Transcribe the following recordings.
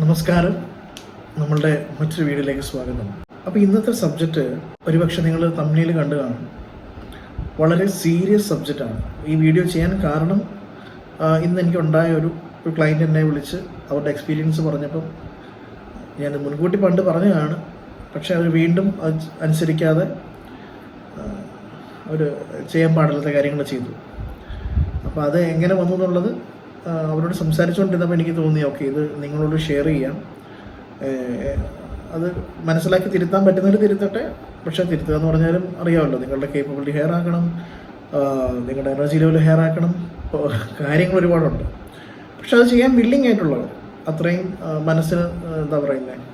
നമസ്കാരം. നമ്മളുടെ മറ്റൊരു വീഡിയോയിലേക്ക് സ്വാഗതം. അപ്പോൾ ഇന്നത്തെ സബ്ജക്റ്റ് ഒരുപക്ഷെ നിങ്ങൾ തമ്മിൽ കണ്ടു കാണും. വളരെ സീരിയസ് സബ്ജക്റ്റാണ് ഈ വീഡിയോ ചെയ്യാൻ കാരണം ഇന്ന് എനിക്കുണ്ടായ ഒരു ഒരു ക്ലയന്റ് എന്നെ വിളിച്ച് അവരുടെ എക്സ്പീരിയൻസ് പറഞ്ഞപ്പം ഞാൻ മുൻകൂട്ടി പണ്ട് പറഞ്ഞതാണ്. പക്ഷേ അവർ വീണ്ടും അനുസരിക്കാതെ അവർ ചെയ്യാൻ പാടില്ലാത്ത കാര്യങ്ങൾ ചെയ്തു. അപ്പോൾ അത് എങ്ങനെ വന്നു എന്നുള്ളത് അവരോട് സംസാരിച്ചുകൊണ്ടിരുന്നപ്പോൾ എനിക്ക് തോന്നി ഓക്കെ ഇത് നിങ്ങളോട് ഷെയർ ചെയ്യാം. അത് മനസ്സിലാക്കി തിരുത്താൻ പറ്റുന്നവർ തിരുത്തട്ടെ പക്ഷേ തിരുത്തുക എന്ന് പറഞ്ഞാലും അറിയാമല്ലോ നിങ്ങളുടെ കേപ്പബിലിറ്റി ഹെയർ ആക്കണം നിങ്ങളുടെ എനർജി ലെവൽ ഹെയർ ആക്കണം കാര്യങ്ങൾ ഒരുപാടുണ്ട്. പക്ഷെ അത് ചെയ്യാൻ വില്ലിങ് ആയിട്ടുള്ളവർ അത്രയും മനസ്സിന് എന്താ പറയുന്നത്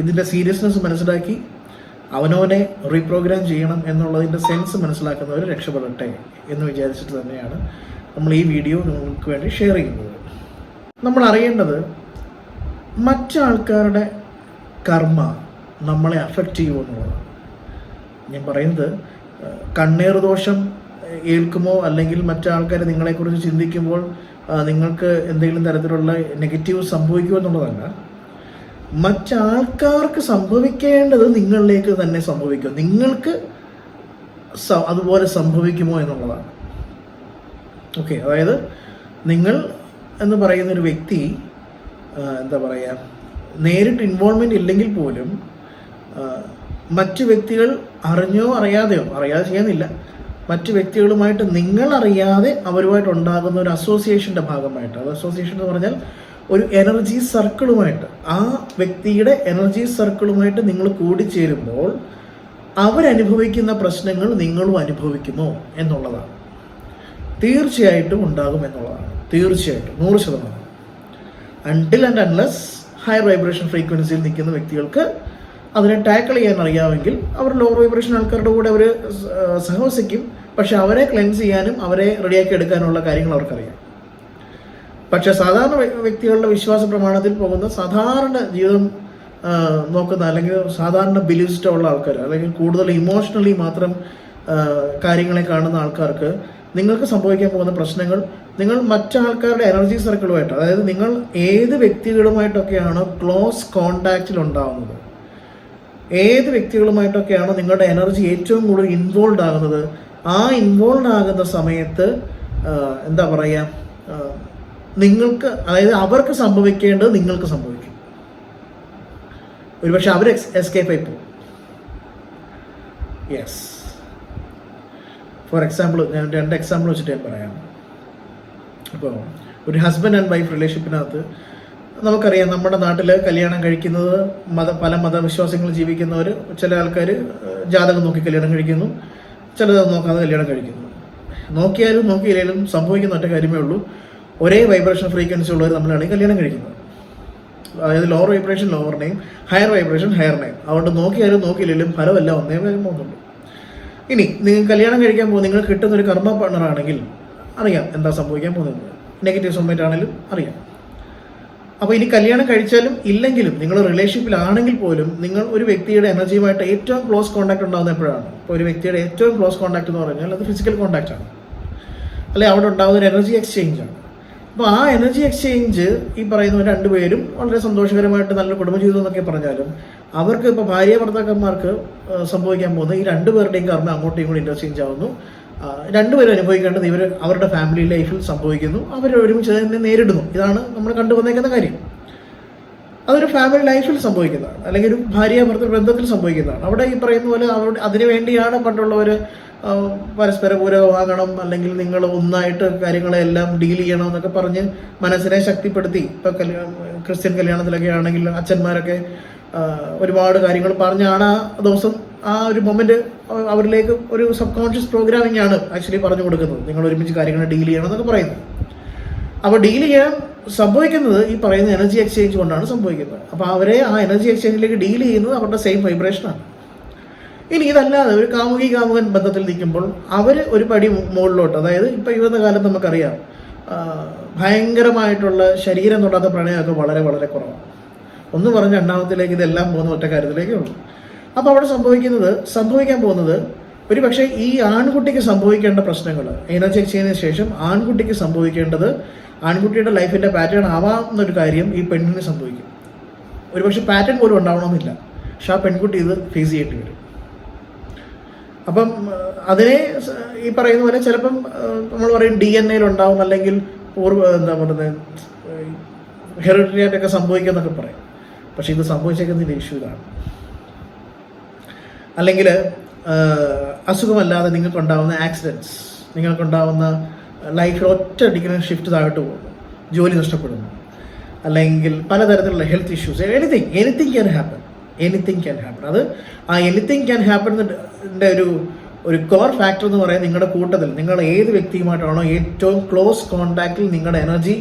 ഇതിന്റെ സീരിയസ്നെസ് മനസ്സിലാക്കി അവനവനെ റീപ്രോഗ്രാം ചെയ്യണം എന്നുള്ളതിന്റെ സെൻസ് മനസ്സിലാക്കുന്നവർ രക്ഷപ്പെടട്ടെ എന്ന് വിചാരിച്ചിട്ട് തന്നെയാണ് നമ്മൾ ഈ വീഡിയോ നിങ്ങൾക്ക് വേണ്ടി ഷെയർ ചെയ്യുന്നത്. നമ്മൾ അറിയേണ്ടത് മറ്റാൾക്കാരുടെ കർമ്മ നമ്മളെ അഫക്റ്റ് ചെയ്യുമെന്നുള്ളതാണ് ഞാൻ പറയുന്നത് കണ്ണേർ ദോഷം ഏൽക്കുമോ അല്ലെങ്കിൽ മറ്റാൾക്കാർ നിങ്ങളെക്കുറിച്ച് ചിന്തിക്കുമ്പോൾ നിങ്ങൾക്ക് എന്തെങ്കിലും തരത്തിലുള്ള നെഗറ്റീവ് സംഭവിക്കുമോ എന്നുള്ളതല്ല. മറ്റാൾക്കാർക്ക് സംഭവിക്കേണ്ടത് നിങ്ങളിലേക്ക് തന്നെ സംഭവിക്കും. നിങ്ങൾക്ക് അതുപോലെ സംഭവിക്കുമോ എന്നുള്ളതാണ്. ഓക്കെ അതായത് നിങ്ങൾ എന്ന് പറയുന്ന ഒരു വ്യക്തി എന്താ പറയുക നേരിട്ട് ഇൻവോൾവ്മെന്റ് ഇല്ലെങ്കിൽ പോലും മറ്റു വ്യക്തികൾ അറിഞ്ഞോ അറിയാതെയോ അറിയാതെ ചെയ്യുന്നില്ല. മറ്റു വ്യക്തികളുമായിട്ട് നിങ്ങൾ അറിയാതെ അവരുമായിട്ട് ഉണ്ടാകുന്ന ഒരു അസോസിയേഷന്റെ ഭാഗമായിട്ട്. അത് അസോസിയേഷൻ എന്ന് പറഞ്ഞാൽ ഒരു എനർജി സർക്കിളുമായിട്ട് ആ വ്യക്തിയുടെ എനർജി സർക്കിളുമായിട്ട് നിങ്ങൾ കൂടിച്ചേരുമ്പോൾ അവരനുഭവിക്കുന്ന പ്രശ്നങ്ങൾ നിങ്ങളും അനുഭവിക്കുമോ എന്നുള്ളതാണ്. തീർച്ചയായിട്ടും ഉണ്ടാകും എന്നുള്ളതാണ്. തീർച്ചയായിട്ടും. നൂറ് ശതമാനം. Until and unless high vibration ഫ്രീക്വൻസിയിൽ നിൽക്കുന്ന വ്യക്തികൾക്ക് അതിനെ ടാക്കിൾ ചെയ്യാൻ അറിയാമെങ്കിൽ അവർ ലോ വൈബ്രേഷൻ ആൾക്കാരുടെ കൂടെ അവർ സഹവസിക്കും. പക്ഷെ അവരെ ക്ലെൻസ് ചെയ്യാനും അവരെ റെഡിയാക്കി എടുക്കാനുള്ള കാര്യങ്ങൾ അവർക്കറിയാം. പക്ഷെ സാധാരണ വ്യക്തികളുടെ വിശ്വാസ പ്രമാണത്തിൽ പോകുന്ന സാധാരണ ജീവിതം നോക്കുന്ന അല്ലെങ്കിൽ സാധാരണ ബിലീഫ്സ്റ്റ് ഉള്ള ആൾക്കാർ അല്ലെങ്കിൽ കൂടുതൽ ഇമോഷണലി മാത്രം കാര്യങ്ങളെ കാണുന്ന ആൾക്കാർക്ക് നിങ്ങൾക്ക് സംഭവിക്കാൻ പോകുന്ന പ്രശ്നങ്ങൾ നിങ്ങൾ മറ്റാൾക്കാരുടെ എനർജി സർക്കിളുമായിട്ട് അതായത് നിങ്ങൾ ഏത് വ്യക്തികളുമായിട്ടൊക്കെയാണോ ക്ലോസ് കോണ്ടാക്റ്റിൽ ഉണ്ടാവുന്നത് ഏത് വ്യക്തികളുമായിട്ടൊക്കെയാണോ നിങ്ങളുടെ എനർജി ഏറ്റവും കൂടുതൽ ഇൻവോൾവ് ആകുന്നത് ആ ഇൻവോൾവ് ആകുന്ന സമയത്ത് എന്താ പറയുക നിങ്ങൾക്ക് അതായത് അവർക്ക് സംഭവിക്കേണ്ടത് നിങ്ങൾക്ക് സംഭവിക്കും. ഒരുപക്ഷെ അവർ എസ്കേപ്പ് ആയി പോകും. യെസ് ഫോർ എക്സാമ്പിൾ ഞാൻ രണ്ട് എക്സാമ്പിൾ വെച്ചിട്ട് ഞാൻ പറയാം. അപ്പോൾ ഒരു ഹസ്ബൻഡ് ആൻഡ് വൈഫ് റിലേഷൻഷിപ്പിനകത്ത് നമുക്കറിയാം നമ്മുടെ നാട്ടിൽ കല്യാണം കഴിക്കുന്നത് മത പല മതവിശ്വാസങ്ങൾ ജീവിക്കുന്നവർ ചില ആൾക്കാർ ജാതകം നോക്കി കല്യാണം കഴിക്കുന്നു ചിലത് നോക്കാതെ കല്യാണം കഴിക്കുന്നു. നോക്കിയാലും നോക്കിയില്ലെങ്കിലും സംഭവിക്കുന്ന ഒറ്റ കാര്യമേ ഉള്ളൂ. ഒരേ വൈബ്രേഷൻ ഫ്രീക്വൻസി ഉള്ളവർ തമ്മിലാണ് കല്യാണം കഴിക്കുന്നത് അതായത് lower vibration name higher vibration higher name അതുകൊണ്ട് നോക്കിയാലും നോക്കിയില്ലെങ്കിലും ഫലമല്ല ഒന്നേ വേഗം പോകുന്നുള്ളൂ ഇനി നിങ്ങൾ കല്യാണം കഴിക്കാൻ പോകും നിങ്ങൾ കിട്ടുന്ന ഒരു കർമ്മ പാർട്ണർ ആണെങ്കിൽ അറിയാം എന്താ സംഭവിക്കാൻ പോകുന്നത്. നെഗറ്റീവ് സൊമേറ്റ് ആണെങ്കിലും അറിയാം. അപ്പോൾ ഇനി കല്യാണം കഴിച്ചാലും ഇല്ലെങ്കിലും നിങ്ങൾ റിലേഷൻഷിപ്പിലാണെങ്കിൽ പോലും നിങ്ങൾ ഒരു വ്യക്തിയുടെ എനർജിയുമായിട്ട് ഏറ്റവും ക്ലോസ് കോൺടാക്ട് ഉണ്ടാകുന്ന എപ്പോഴാണ്? ഇപ്പോൾ ഒരു വ്യക്തിയുടെ ഏറ്റവും ക്ലോസ് കോൺടാക്ട് എന്ന് പറഞ്ഞാൽ അത് ഫിസിക്കൽ കോൺടാക്റ്റ് ആണ്. അല്ലെ അവിടെ ഉണ്ടാകുന്ന ഒരു എനർജി എക്സ്ചേഞ്ച് ആണ്. അപ്പോൾ ആ എനർജി എക്സ്ചേഞ്ച് ഈ പറയുന്ന രണ്ടുപേരും വളരെ സന്തോഷകരമായിട്ട് നല്ല കുടുംബജീവിതം എന്നൊക്കെ പറഞ്ഞാലും അവർക്ക് ഇപ്പോൾ ഭാര്യ ഭർത്താക്കന്മാർക്ക് സംഭവിക്കാൻ പോകുന്ന ഈ രണ്ടുപേരുടെയും കർമ്മം അങ്ങോട്ടും ഇങ്ങോട്ടും ഇന്റർചേഞ്ച് ആവുന്നു. രണ്ടുപേരും അനുഭവിക്കേണ്ടത് ഇവർ അവരുടെ ഫാമിലി ലൈഫിൽ സംഭവിക്കുന്നു. അവർ ഒരുമിച്ച് തന്നെ നേരിടുന്നു. ഇതാണ് നമ്മൾ കണ്ടു വന്നേക്കുന്ന കാര്യം. അതൊരു ഫാമിലി ലൈഫിൽ സംഭവിക്കുന്നതാണ്. അല്ലെങ്കിൽ ഒരു ഭാര്യ ഭർത്തൃ ബന്ധത്തിൽ സംഭവിക്കുന്നതാണ്. അവിടെ ഈ പറയുന്ന പോലെ അവരുടെ അതിനു പണ്ടുള്ളവർ പരസ്പര പൂരകമാകണം അല്ലെങ്കിൽ നിങ്ങൾ ഒന്നായിട്ട് കാര്യങ്ങളെല്ലാം ഡീൽ ചെയ്യണം എന്നൊക്കെ പറഞ്ഞ് മനസ്സിനെ ശക്തിപ്പെടുത്തി. ഇപ്പം കല്യാണം ക്രിസ്ത്യൻ കല്യാണത്തിലൊക്കെ ആണെങ്കിൽ അച്ഛന്മാരൊക്കെ ഒരുപാട് കാര്യങ്ങൾ പറഞ്ഞാണ് ആ ദിവസം ആ ഒരു മൊമെന്റ് അവരിലേക്ക് ഒരു സബ് കോൺഷ്യസ് പ്രോഗ്രാമിംഗ് ആണ് ആക്ച്വലി പറഞ്ഞു കൊടുക്കുന്നത്. നിങ്ങൾ ഒരുമിച്ച് കാര്യങ്ങൾ ഡീൽ ചെയ്യണം എന്നൊക്കെ പറയുന്നത്. അപ്പോൾ ഡീൽ ചെയ്യാൻ സംഭവിക്കുന്നത് ഈ പറയുന്ന എനർജി എക്സ്ചേഞ്ച് കൊണ്ടാണ് സംഭവിക്കുന്നത്. അപ്പോൾ അവരെ ആ എനർജി എക്സ്ചേഞ്ചിലേക്ക് ഡീൽ ചെയ്യുന്നത് അവരുടെ സെയിം വൈബ്രേഷനാണ് ഇനി ഇതല്ലാതെ ഒരു കാമുകി കാമുകൻ ബന്ധത്തിൽ നിൽക്കുമ്പോൾ അവർ ഒരു പടി മുകളിലോട്ട് അതായത് ഇപ്പം ഇന്നത്തെ കാലത്ത് നമുക്കറിയാം ഭയങ്കരമായിട്ടുള്ള ശരീരം തൊടാത്ത പ്രണയമൊക്കെ വളരെ വളരെ കുറവാണ്. ഒന്ന് പറഞ്ഞ രണ്ടാമത്തിലേക്ക് ഇതെല്ലാം പോകുന്ന ഒറ്റ കാര്യത്തിലേക്കേ ഉള്ളൂ. അപ്പോൾ അവിടെ സംഭവിക്കുന്നത് സംഭവിക്കാൻ പോകുന്നത് ഒരു പക്ഷേ ഈ ആൺകുട്ടിക്ക് സംഭവിക്കേണ്ട പ്രശ്നങ്ങൾ എനർജി എക്സ്ചേഞ്ചിന് ശേഷം ആൺകുട്ടിക്ക് സംഭവിക്കേണ്ടത് ആൺകുട്ടിയുടെ ലൈഫിന്റെ പാറ്റേൺ ആവാമെന്നൊരു കാര്യം ഈ പെണ്ണിന് സംഭവിക്കും. ഒരുപക്ഷെ പാറ്റേൺ പോലും ഉണ്ടാവണമെന്നില്ല. പക്ഷെ ആ പെൺകുട്ടി ഇത് ഫേസ് ചെയ്യേണ്ടി വരും. അപ്പം അതിനെ ഈ പറയുന്ന പോലെ ചിലപ്പം നമ്മൾ പറയും ഡി എൻ എയിൽ ഉണ്ടാവും അല്ലെങ്കിൽ പൂർവ എന്താ പറയുന്നത് സംഭവിക്കുക എന്നൊക്കെ പറയും. പക്ഷെ ഇത് സംഭവിച്ചേക്കുന്നതിന്റെ ഇഷ്യൂ ഇതാണ്. അല്ലെങ്കിൽ അസുഖമല്ലാതെ നിങ്ങൾക്കുണ്ടാവുന്ന ആക്സിഡന്റ്സ് നിങ്ങൾക്കുണ്ടാവുന്ന ലൈഫിൽ ഒറ്റ ഡിഗ്രി ഷിഫ്റ്റ് താഴോട്ട് പോകുന്നു ജോലി നഷ്ടപ്പെടുന്നു അല്ലെങ്കിൽ പലതരത്തിലുള്ള health issues anything anything can happen anything can happen അത് ആ എനിത്തിങ് ക്യാൻ ഹാപ്പൻ ഒരു ഒരു കോർ ഫാക്ടർ എന്ന് പറയാൻ നിങ്ങളുടെ കൂട്ടത്തിൽ നിങ്ങൾ ഏത് വ്യക്തിയുമായിട്ടാണോ ഏറ്റവും ക്ലോസ് കോണ്ടാക്റ്റിൽ നിങ്ങളുടെ എനർജി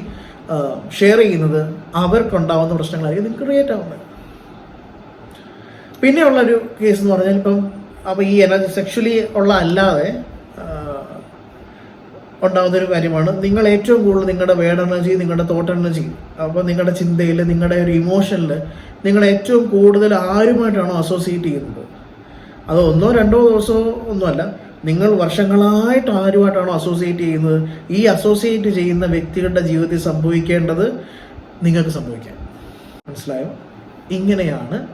ഷെയർ ചെയ്യുന്നത് അവർക്കുണ്ടാവുന്ന പ്രശ്നങ്ങളായിരിക്കും നിങ്ങൾക്ക് ക്രിയേറ്റ് ആവുന്നത്. പിന്നെയുള്ളൊരു കേസ് എന്ന് പറഞ്ഞാൽ ഇപ്പം അപ്പോൾ ഈ എനർജി സെക്ഷലി ഉള്ള അല്ലാതെ ഉണ്ടാകുന്ന ഒരു കാര്യമാണ്. നിങ്ങൾ ഏറ്റവും കൂടുതൽ നിങ്ങളുടെ വേഡ് എനർജി നിങ്ങളുടെ തോട്ട് എനർജി അപ്പോൾ നിങ്ങളുടെ ചിന്തയിൽ നിങ്ങളുടെ ഒരു ഇമോഷനിൽ നിങ്ങൾ ഏറ്റവും കൂടുതൽ ആരുമായിട്ടാണോ അസോസിയേറ്റ് ചെയ്യുന്നത്? അത് ഒന്നോ രണ്ടോ ദിവസമോ ഒന്നുമല്ല. നിങ്ങൾ വർഷങ്ങളായിട്ട് ആരുമായിട്ടാണോ അസോസിയേറ്റ് ചെയ്യുന്നത്? ഈ അസോസിയേറ്റ് ചെയ്യുന്ന വ്യക്തികളുടെ ജീവിതത്തിൽ സംഭവിക്കേണ്ടത് നിങ്ങൾക്ക് സംഭവിക്കാം. മനസ്സിലായോ? ഇങ്ങനെയാണ്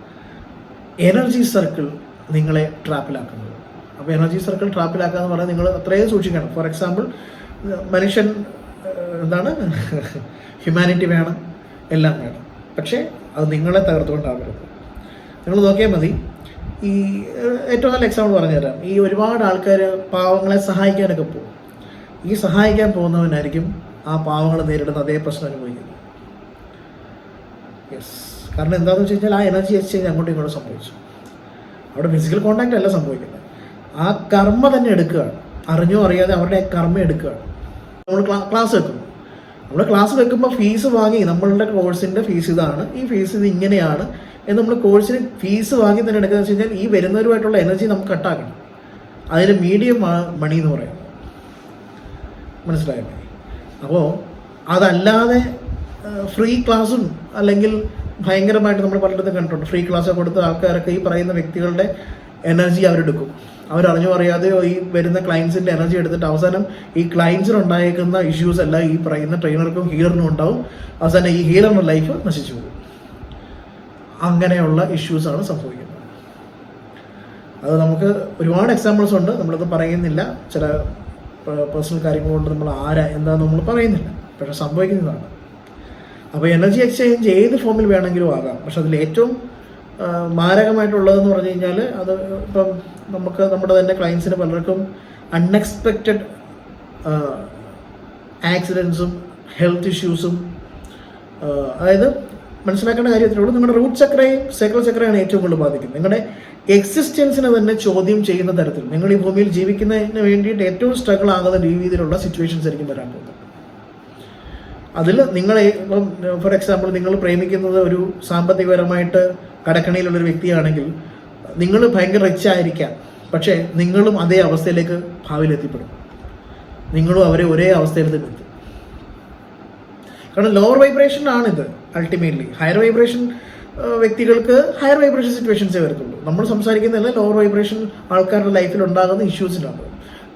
എനർജി സർക്കിൾ നിങ്ങളെ ട്രാപ്പിലാക്കുന്നത് അപ്പോൾ എനർജി സർക്കിൾ ട്രാപ്പിലാക്കുക എന്ന് പറഞ്ഞാൽ നിങ്ങൾ അത്രയും സൂക്ഷിക്കണം. ഫോർ എക്സാമ്പിൾ മനുഷ്യൻ എന്താണ്? ഹ്യൂമാനിറ്റി വേണം എല്ലാം വേണം. പക്ഷേ അത് നിങ്ങളെ തകർത്തുകൊണ്ടാകരുത് നിങ്ങൾ നോക്കിയാൽ മതി. ഈ ഏറ്റവും നല്ല എക്സാമ്പിൾ പറഞ്ഞുതരാം. ഈ ഒരുപാട് ആൾക്കാർ പാവങ്ങളെ സഹായിക്കാനൊക്കെ പോകും. ഈ സഹായിക്കാൻ പോകുന്നവനായിരിക്കും ആ പാവങ്ങൾ നേരിടുന്ന അതേ പ്രശ്നം അനുഭവിക്കുന്നത്. യെസ് കാരണം എന്താണെന്ന് വെച്ച് കഴിഞ്ഞാൽ ആ എനർജി എക്സ്ചേഞ്ച് അങ്ങോട്ടും ഇങ്ങോട്ടും സംഭവിച്ചു. അവിടെ ഫിസിക്കൽ കോണ്ടാക്റ്റ് അല്ല സംഭവിക്കുന്നത്. ആ കർമ്മ തന്നെ എടുക്കുകയാണ്. അറിഞ്ഞോ അറിയാതെ അവരുടെ കർമ്മ എടുക്കുകയാണ്. നമ്മൾ ക്ലാസ് വെക്കും. നമ്മൾ ക്ലാസ് വെക്കുമ്പോൾ ഫീസ് വാങ്ങി നമ്മളുടെ കോഴ്സിന്റെ ഫീസ് ഇതാണ്. ഈ ഫീസ് ഇത് ഇങ്ങനെയാണ് എന്ന് നമ്മൾ കോഴ്സിന് ഫീസ് വാങ്ങി തന്നെ എടുക്കുക വെച്ച് കഴിഞ്ഞാൽ ഈ വരുന്നവരുമായിട്ടുള്ള എനർജി നമുക്ക് കട്ടാക്കണം അതിന് മീഡിയം മണി എന്ന് പറയാം. മനസ്സിലായോ? അപ്പോൾ അതല്ലാതെ ഫ്രീ ക്ലാസ്സും അല്ലെങ്കിൽ ഭയങ്കരമായിട്ട് നമ്മൾ പലയിടത്തും കണ്ടിട്ടുണ്ട്. ഫ്രീ ക്ലാസ് കൊടുത്ത ആൾക്കാരൊക്കെ ഈ പറയുന്ന വ്യക്തികളുടെ എനർജി അവരെടുക്കും. അവരറിഞ്ഞോ അറിയാതെയോ ഈ വരുന്ന ക്ലയൻസിന്റെ എനർജി എടുത്തിട്ട് അവസാനം ഈ ക്ലയൻസിന് ഉണ്ടായേക്കുന്ന ഇഷ്യൂസ് എല്ലാം ഈ പറയുന്ന ട്രെയിനർക്കും ഹീലറിനും ഉണ്ടാവും. അവസാനം ഈ ഹീലറിന്റെ ലൈഫ് നശിച്ചു പോകും. അങ്ങനെയുള്ള ഇഷ്യൂസാണ് സംഭവിക്കുന്നത്. അത് നമുക്ക് ഒരുപാട് എക്സാമ്പിൾസ് ഉണ്ട്. നമ്മളത് പറയുന്നില്ല. ചില പേഴ്സണൽ കാര്യങ്ങൾ കൊണ്ട് നമ്മൾ ആരാ എന്താന്ന് നമ്മൾ പറയുന്നില്ല. പക്ഷെ സംഭവിക്കുന്നതാണ്. അപ്പോൾ എനർജി എക്സ്ചേഞ്ച് ഏത് ഫോമിൽ വേണമെങ്കിലും ആകാം. പക്ഷെ അതിൽ ഏറ്റവും മാരകമായിട്ടുള്ളതെന്ന് പറഞ്ഞു കഴിഞ്ഞാൽ അത് ഇപ്പം നമുക്ക് നമ്മുടെ തന്നെ ക്ലയൻസിന് പലർക്കും അൺഎക്സ്പെക്റ്റഡ് ആക്സിഡൻസും ഹെൽത്ത് ഇഷ്യൂസും അതായത് മനസ്സിലാക്കേണ്ട കാര്യത്തിലുള്ളൂ. നിങ്ങളുടെ റൂട്ട് ചക്രയും സൈക്കിൾ ചക്രയാണ് ഏറ്റവും കൂടുതൽ ബാധിക്കുന്നത്. നിങ്ങളുടെ എക്സിസ്റ്റൻസിനെ തന്നെ ചോദ്യം ചെയ്യുന്ന തരത്തിൽ നിങ്ങൾ ഈ ഭൂമിയിൽ ജീവിക്കുന്നതിന് വേണ്ടിയിട്ട് ഏറ്റവും സ്ട്രഗിൾ ആകുന്ന രീതിയിലുള്ള സിറ്റുവേഷൻസ് ആയിരിക്കും വരാൻ പോകുന്നത്. അതിൽ നിങ്ങൾ ഫോർ എക്സാമ്പിൾ നിങ്ങൾ പ്രേമിക്കുന്നത് ഒരു സാമ്പത്തികപരമായിട്ട് കടക്കണിയിലുള്ള ഒരു വ്യക്തിയാണെങ്കിൽ നിങ്ങൾ ഭയങ്കര റിച്ച് ആയിരിക്കാം. പക്ഷേ നിങ്ങളും അതേ അവസ്ഥയിലേക്ക് ഭാവിയിൽ എത്തിപ്പെടും. നിങ്ങളും അവരെ ഒരേ അവസ്ഥയിൽ തന്നെ എത്തും. കാരണം ലോവർ വൈബ്രേഷൻ ആണിത് അൾട്ടിമേറ്റ്ലി ഹയർ വൈബ്രേഷൻ വ്യക്തികൾക്ക് ഹയർ വൈബ്രേഷൻ സിറ്റുവേഷൻസേ വരത്തുള്ളൂ. നമ്മൾ സംസാരിക്കുന്നതല്ല ലോവർ വൈബ്രേഷൻ ആൾക്കാരുടെ ലൈഫിൽ ഉണ്ടാകുന്ന ഇഷ്യൂസിനാണ്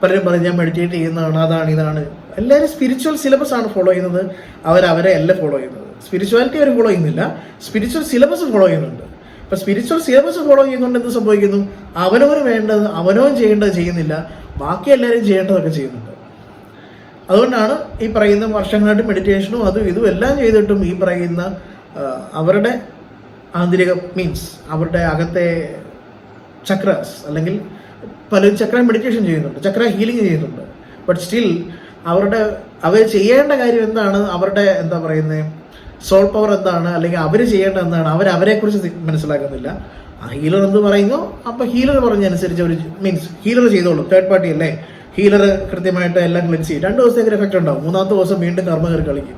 പലരും പറയും ഞാൻ മെഡിറ്റേറ്റ് ചെയ്യുന്നതാണ് അതാണ് ഇതാണ്. എല്ലാവരും സ്പിരിച്വൽ സിലബസ് ആണ് ഫോളോ ചെയ്യുന്നത്. അവർ അവരെ അല്ല ഫോളോ ചെയ്യുന്നത്. സ്പിരിച്വാലിറ്റി അവർ ഫോളോ ചെയ്യുന്നില്ല. സ്പിരിച്വൽ സിലബസ് ഫോളോ ചെയ്യുന്നുണ്ട്. ഇപ്പൊ സ്പിരിച്വൽ സിലബസ് ഫോളോ ചെയ്യുന്നുണ്ട് എന്ത് സംഭവിക്കുന്നു? അവനവന് വേണ്ടത് അവനവൻ ചെയ്യേണ്ടത് ചെയ്യുന്നില്ല. ബാക്കി എല്ലാവരും ചെയ്യേണ്ടതൊക്കെ ചെയ്യുന്നുണ്ട്. അതുകൊണ്ടാണ് ഈ പറയുന്ന വർഷങ്ങളായിട്ട് മെഡിറ്റേഷനും അതും ഇതും എല്ലാം ചെയ്തിട്ടും ഈ പറയുന്ന അവരുടെ ആന്തരിക മീൻസ് അവരുടെ അകത്തെ ചക്രസ് അല്ലെങ്കിൽ പലരും ചക്ര മെഡിറ്റേഷൻ ചെയ്യുന്നുണ്ട്. ചക്ര ഹീലിംഗ് ചെയ്യുന്നുണ്ട്. ബട്ട് സ്റ്റിൽ അവരുടെ അവർ ചെയ്യേണ്ട കാര്യം എന്താണ്? അവരുടെ എന്താ പറയുന്നത് സോൾ പവർ എന്താണ്? അല്ലെങ്കിൽ അവർ ചെയ്യേണ്ട എന്താണ്? അവർ അവരെക്കുറിച്ച് മനസ്സിലാക്കുന്നില്ല. ആ ഹീലർ എന്ത് പറയുന്നു? അപ്പോൾ ഹീലർ പറഞ്ഞനുസരിച്ച് അവർ മീൻസ് ഹീലർ ചെയ്തോളും. തേർഡ് പാർട്ടി അല്ലേ? ഹീലർ കൃത്യമായിട്ട് എല്ലാം ക്ലിൻസ് ചെയ്യും. രണ്ട് ദിവസത്തേക്ക് എഫക്റ്റ് ഉണ്ടാവും. മൂന്നാമത്തെ ദിവസം വീണ്ടും കർമ്മ കയറി കളിക്കും.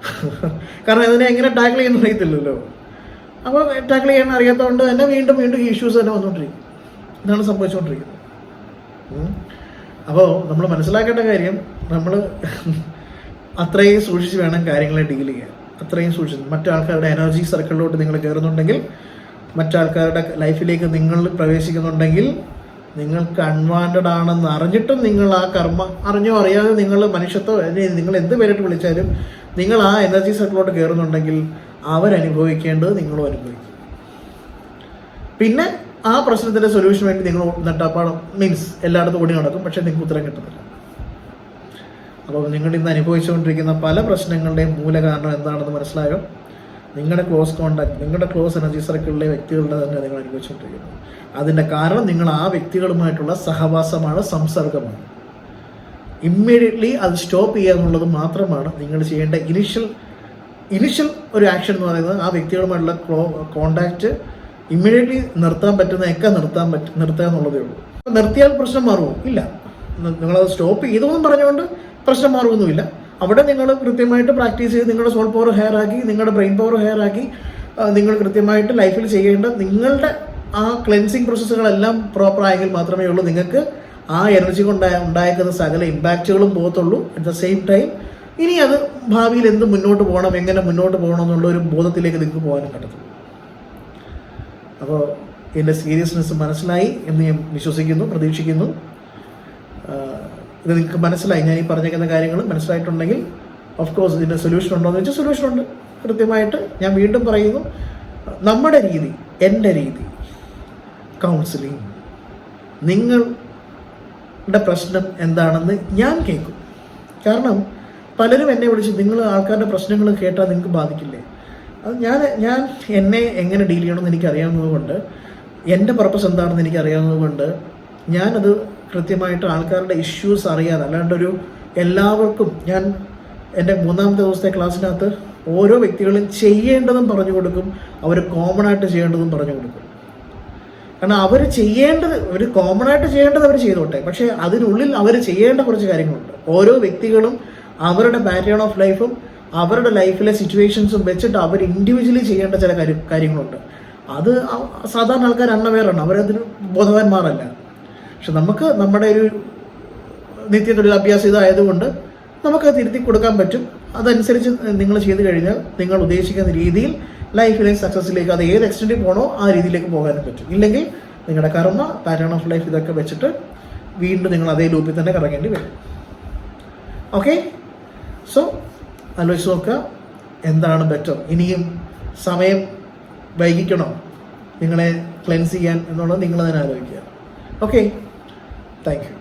കാരണം അതിനെ എങ്ങനെ ടാക്കിൾ ചെയ്യുന്ന അറിയത്തില്ലല്ലോ. അപ്പോൾ ടാക്കിൾ ചെയ്യാൻ അറിയാത്തതുകൊണ്ട് തന്നെ വീണ്ടും വീണ്ടും ഇഷ്യൂസ് തന്നെ വന്നുകൊണ്ടിരിക്കും ഇതാണ് സംഭവിച്ചുകൊണ്ടിരിക്കുന്നത് അപ്പോൾ നമ്മൾ മനസ്സിലാക്കേണ്ട കാര്യം നമ്മൾ അത്രയും സൂക്ഷിച്ച് വേണം കാര്യങ്ങളെ ഡീൽ ചെയ്യാൻ. അത്രയും സൂക്ഷിച്ച്. മറ്റാൾക്കാരുടെ എനർജി സർക്കിളിലോട്ട് നിങ്ങൾ കയറുന്നുണ്ടെങ്കിൽ മറ്റാൾക്കാരുടെ ലൈഫിലേക്ക് നിങ്ങൾ പ്രവേശിക്കുന്നുണ്ടെങ്കിൽ നിങ്ങൾക്ക് അൺവാണ്ടഡ് ആണെന്ന് അറിഞ്ഞിട്ടും നിങ്ങൾ ആ കർമ്മ അറിഞ്ഞോ അറിയാതെ നിങ്ങൾ മനുഷ്യത്വം നിങ്ങൾ എന്ത് പേരിട്ട് വിളിച്ചാലും നിങ്ങൾ ആ എനർജി സർക്കിളിലോട്ട് കയറുന്നുണ്ടെങ്കിൽ അവരനുഭവിക്കേണ്ടത് നിങ്ങളും അനുഭവിക്കും. പിന്നെ ആ പ്രശ്നത്തിന്റെ സൊല്യൂഷൻ വേണ്ടി നിങ്ങൾ നട്ടാപ്പാടം മീൻസ് എല്ലായിടത്തും ഓടി നടക്കും. പക്ഷെ നിങ്ങൾക്ക് ഉത്തരം കിട്ടുന്നില്ല. അപ്പോൾ നിങ്ങൾ ഇന്ന് അനുഭവിച്ചുകൊണ്ടിരിക്കുന്ന പല പ്രശ്നങ്ങളുടെയും മൂല കാരണം എന്താണെന്ന് മനസ്സിലായോ? നിങ്ങളുടെ ക്ലോസ് കോണ്ടാക്ട് നിങ്ങളുടെ ക്ലോസ് എനർജി സർക്കിളിലെ വ്യക്തികളുടെ തന്നെ നിങ്ങൾ അനുഭവിച്ചുകൊണ്ടിരിക്കുന്നത് അതിന്റെ കാരണം നിങ്ങൾ ആ വ്യക്തികളുമായിട്ടുള്ള സഹവാസമാണ് സംസർഗമാണ്. ഇമ്മീഡിയറ്റ്ലി അത് സ്റ്റോപ്പ് ചെയ്യുക എന്നുള്ളത് മാത്രമാണ് നിങ്ങൾ ചെയ്യേണ്ട ഇനിഷ്യൽ ഇനിഷ്യൽ ഒരു ആക്ഷൻ എന്ന് പറയുന്നത് ആ വ്യക്തികളുമായിട്ടുള്ള കോണ്ടാക്റ്റ് ഇമ്മീഡിയറ്റ്ലി നിർത്താൻ പറ്റുന്നതൊക്കെ നിർത്താൻ പറ്റും നിർത്തുക എന്നുള്ളതേ ഉള്ളൂ. നിർത്തിയാൽ പ്രശ്നം മാറുമോ? ഇല്ല. നിങ്ങളത് സ്റ്റോപ്പ് ചെയ്തോന്നും പറഞ്ഞുകൊണ്ട് പ്രശ്നം മാറുമൊന്നുമില്ല. അവിടെ നിങ്ങൾ കൃത്യമായിട്ട് പ്രാക്ടീസ് ചെയ്ത് നിങ്ങളുടെ സോൾ പവർ ഹെയർ ആക്കി നിങ്ങളുടെ ബ്രെയിൻ പവർ ഹെയർ ആക്കി നിങ്ങൾ കൃത്യമായിട്ട് ലൈഫിൽ ചെയ്യേണ്ട നിങ്ങളുടെ ആ ക്ലെൻസിങ് പ്രോസസ്സുകളെല്ലാം പ്രോപ്പർ ആയെങ്കിൽ മാത്രമേ ഉള്ളൂ. നിങ്ങൾക്ക് ആ എനർജി കൊണ്ട് ഉണ്ടായേക്കുന്ന സകല ഇമ്പാക്റ്റുകളും പോകത്തുള്ളൂ. അറ്റ് ദ സെയിം ടൈം ഇനി അത് ഭാവിയിൽ എന്ത് മുന്നോട്ട് പോകണം എങ്ങനെ മുന്നോട്ട് പോകണം എന്നുള്ള ഒരു ബോധത്തിലേക്ക് നിങ്ങൾക്ക് പോകാനും പറ്റത്തുള്ളൂ. അപ്പോൾ ഇതിന്റെ സീരിയസ്നെസ് മനസ്സിലായി എന്ന് ഞാൻ വിശ്വസിക്കുന്നു പ്രതീക്ഷിക്കുന്നു. ഇത് നിങ്ങൾക്ക് മനസ്സിലായി. ഞാൻ ഈ പറഞ്ഞേക്കുന്ന കാര്യങ്ങൾ മനസ്സിലായിട്ടുണ്ടെങ്കിൽ ഓഫ് കോഴ്സ് ഇതിന്റെ സൊല്യൂഷൻ ഉണ്ടോ എന്ന് വെച്ചാൽ സൊല്യൂഷൻ ഉണ്ട്. കൃത്യമായിട്ട് ഞാൻ വീണ്ടും പറയുന്നു നമ്മുടെ രീതി എന്റെ രീതി കൗൺസിലിംഗ് നിങ്ങളുടെ പ്രശ്നം എന്താണെന്ന് ഞാൻ കേൾക്കും. കാരണം പലരും എന്നെ വിളിച്ച് നിങ്ങൾ ആൾക്കാരുടെ പ്രശ്നങ്ങൾ കേട്ടാൽ നിങ്ങൾക്ക് ബാധിക്കില്ലേ? അത് ഞാൻ ഞാൻ എന്നെ എങ്ങനെ ഡീൽ ചെയ്യണമെന്ന് എനിക്ക് അറിയാവുന്നതുകൊണ്ട് എന്റെ പർപ്പസ് എന്താണെന്ന് എനിക്ക് അറിയാവുന്നതുകൊണ്ട് ഞാനത് കൃത്യമായിട്ട് ആൾക്കാരുടെ ഇഷ്യൂസ് അറിയാതെ അല്ലാണ്ട് ഒരു എല്ലാവർക്കും ഞാൻ എന്റെ മൂന്നാമത്തെ ദിവസത്തെ ക്ലാസ്സിനകത്ത് ഓരോ വ്യക്തികളും ചെയ്യേണ്ടതും പറഞ്ഞു കൊടുക്കും അവർ കോമൺ ആയിട്ട് ചെയ്യേണ്ടതും പറഞ്ഞു കൊടുക്കും. കാരണം അവർ ചെയ്യേണ്ടത് ഒരു കോമൺ ആയിട്ട് ചെയ്യേണ്ടത് അവർ ചെയ്തോട്ടെ പക്ഷേ അതിനുള്ളിൽ അവർ ചെയ്യേണ്ട കുറച്ച് കാര്യങ്ങളുണ്ട്. ഓരോ വ്യക്തികളും അവരുടെ പാറ്റേൺ ഓഫ് ലൈഫും അവരുടെ ലൈഫിലെ സിറ്റുവേഷൻസും വെച്ചിട്ട് അവർ ഇൻഡിവിജ്വലി ചെയ്യേണ്ട ചില കാര്യ കാര്യങ്ങളുണ്ട്. അത് സാധാരണ ആൾക്കാർ അണ്ണവേറാണ് അവരതിന് ബോധവാന്മാരല്ല. പക്ഷെ നമുക്ക് നമ്മുടെ ഒരു നിത്യ തൊഴിലഭ്യാസം ഇതായതുകൊണ്ട് നമുക്ക് തിരുത്തി കൊടുക്കാൻ പറ്റും. അതനുസരിച്ച് നിങ്ങൾ ചെയ്തു കഴിഞ്ഞാൽ നിങ്ങൾ ഉദ്ദേശിക്കുന്ന രീതിയിൽ ലൈഫിലെ സക്സസ്സിലേക്ക് അത് ഏത് എക്സ്റ്റന്റിൽ പോകണോ ആ രീതിയിലേക്ക് പോകാനും പറ്റും. ഇല്ലെങ്കിൽ നിങ്ങളുടെ കർമ്മ പാറ്റേൺ ഓഫ് ലൈഫ് ഇതൊക്കെ വെച്ചിട്ട് വീണ്ടും നിങ്ങൾ അതേ ലൂപ്പിൽ തന്നെ കറങ്ങേണ്ടി വരും. ഓക്കെ സോ ആലോചിച്ച് നോക്കുക. എന്താണ് ബെറ്റർ ഇനിയും സമയം വൈകിക്കണം? നിങ്ങളെ ക്ലെൻസ് ചെയ്യാൻ എന്നുള്ളത് നിങ്ങൾ തന്നെ ആലോചിക്കുക. Okay thank you